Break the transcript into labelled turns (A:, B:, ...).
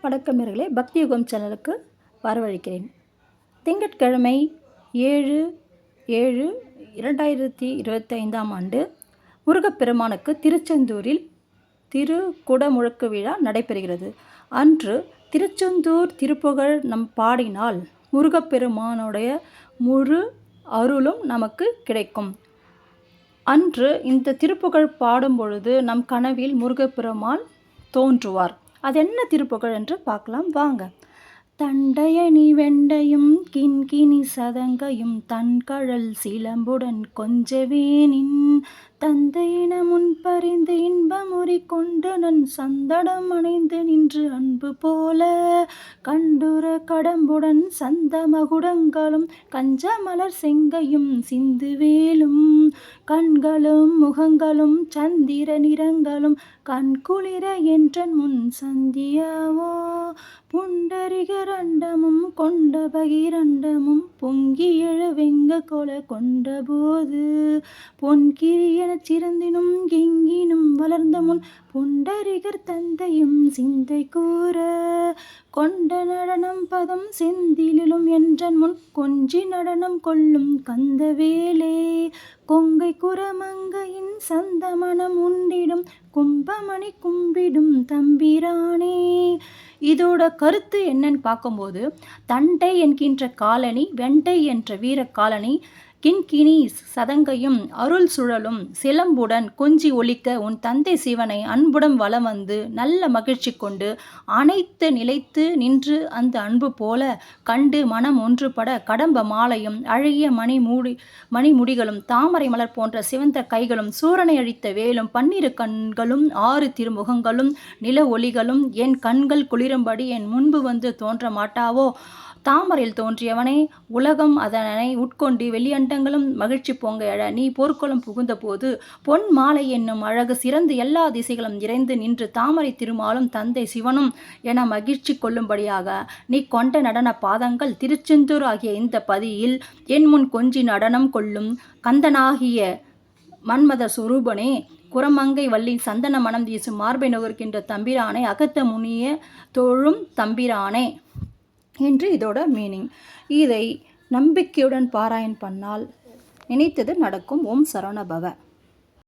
A: வணக்கம் பக்தி யுகம் சேனலுக்கு வரவழைக்கிறேன். திங்கட்கிழமை ஏழு ஏழு இரண்டாயிரத்தி இருபத்தைந்தாம் ஆண்டு முருகப்பெருமானுக்கு திருச்செந்தூரில் திரு குடமுழக்கு விழா நடைபெறுகிறது. அன்று திருச்செந்தூர் திருப்புகழ் நம் பாடினால் முருகப்பெருமானுடைய முழு அருளும் நமக்கு கிடைக்கும். அன்று இந்த திருப்புகழ் பாடும் பொழுது நம் கனவில் முருகப்பெருமான் தோன்றுவார். அது என்ன திருப்புகழ் என்று பார்க்கலாம். வாங்க. தண்டயணி வெண்டையும் கிண்கிணி சதங்கையும் தன்கழல் சிலம்புடன் கொஞ்சவேனின் தந்தையின முன்பறிந்து இன்பமுறி கொண்டு நன் சந்தடம் அணைந்து நின்று அன்பு போல. கண்டுர கடம்புடன் சந்த மகுடங்களும் கஞ்சமலர் செங்கையும் சிந்துவேலும் கண்களும் முகங்களும் சந்திர நிறங்களும் கண்குளிர என்றன் முன் சந்தியாவோ. புண்டரிகரண்டமும் கொண்ட பகிரண்டமும் பொங்கி எழவெங்க வெங்க கொல கொண்டபோது பொன்கிரியனச் சிறந்தினும் எங்கினும் வளர்ந்த முன் புண்டரிகர் தந்தையும் சிந்தை கூற. கொண்ட நடனம் பதம் செந்திலும் என்றன் முன் கொஞ்சி நடனம் கொள்ளும் கந்தவேலே. கொங்கை குரமங்கையின் சந்தமனம் உண்டிடும் கும்பமணி கும்பிடும் தம்பிரானே. இதோட கருத்து என்னன்னு பார்க்கும்போது தண்டை என்கின்ற காலனி வெண்டை என்ற வீர காலனி கிண்கிணி சதங்கையும் அருள் சுழலும் சிலம்புடன் கொஞ்சி ஒழிக்க உன் தந்தை சிவனை அன்புடன் வலம் வந்து நல்ல மகிழ்ச்சி கொண்டு அனைத்து நிலைத்து நின்று அந்த அன்பு போல கண்டு மனம் ஒன்றுபட கடம்ப மாலையும் அழகிய மணி மூடி மணிமுடிகளும் தாமரை மலர் போன்ற சிவந்த கைகளும் சூரனை அழித்த வேலும் பன்னிரு கண்களும் ஆறு திருமுகங்களும் நில ஒளிகளும் என் கண்கள் குளிரும்படி என் முன்பு வந்து தோன்ற மாட்டாவோ? தாமரையில் தோன்றியவனே உலகம் அதனை உட்கொண்டு வெளியண்டங்களும் மகிழ்ச்சி பொங்க எழ நீ போர்க்குளம் புகுந்தபோது பொன் மாலை என்னும் அழகு சிறந்து எல்லா திசைகளும் இறைந்து நின்று தாமரை திருமாலும் தந்தை சிவனும் என மகிழ்ச்சி கொள்ளும்படியாக நீ கொண்ட நடன பாதங்கள் திருச்செந்தூர் ஆகிய இந்த பதியில் என் முன் கொஞ்சி நடனம் கொள்ளும் கந்தனாகிய மன்மத சுரூபனே குரமங்கை வள்ளி சந்தன மனம் வீசும் மார்பை நுகர்கின்ற தம்பிரானை அகத்த முனிய தோழும் தம்பிரானே. என்று இதோட மீனிங் இதை நம்பிக்கையுடன் பாராயண் பண்ணால் நினைத்தது நடக்கும். ஓம் சரவண பவன்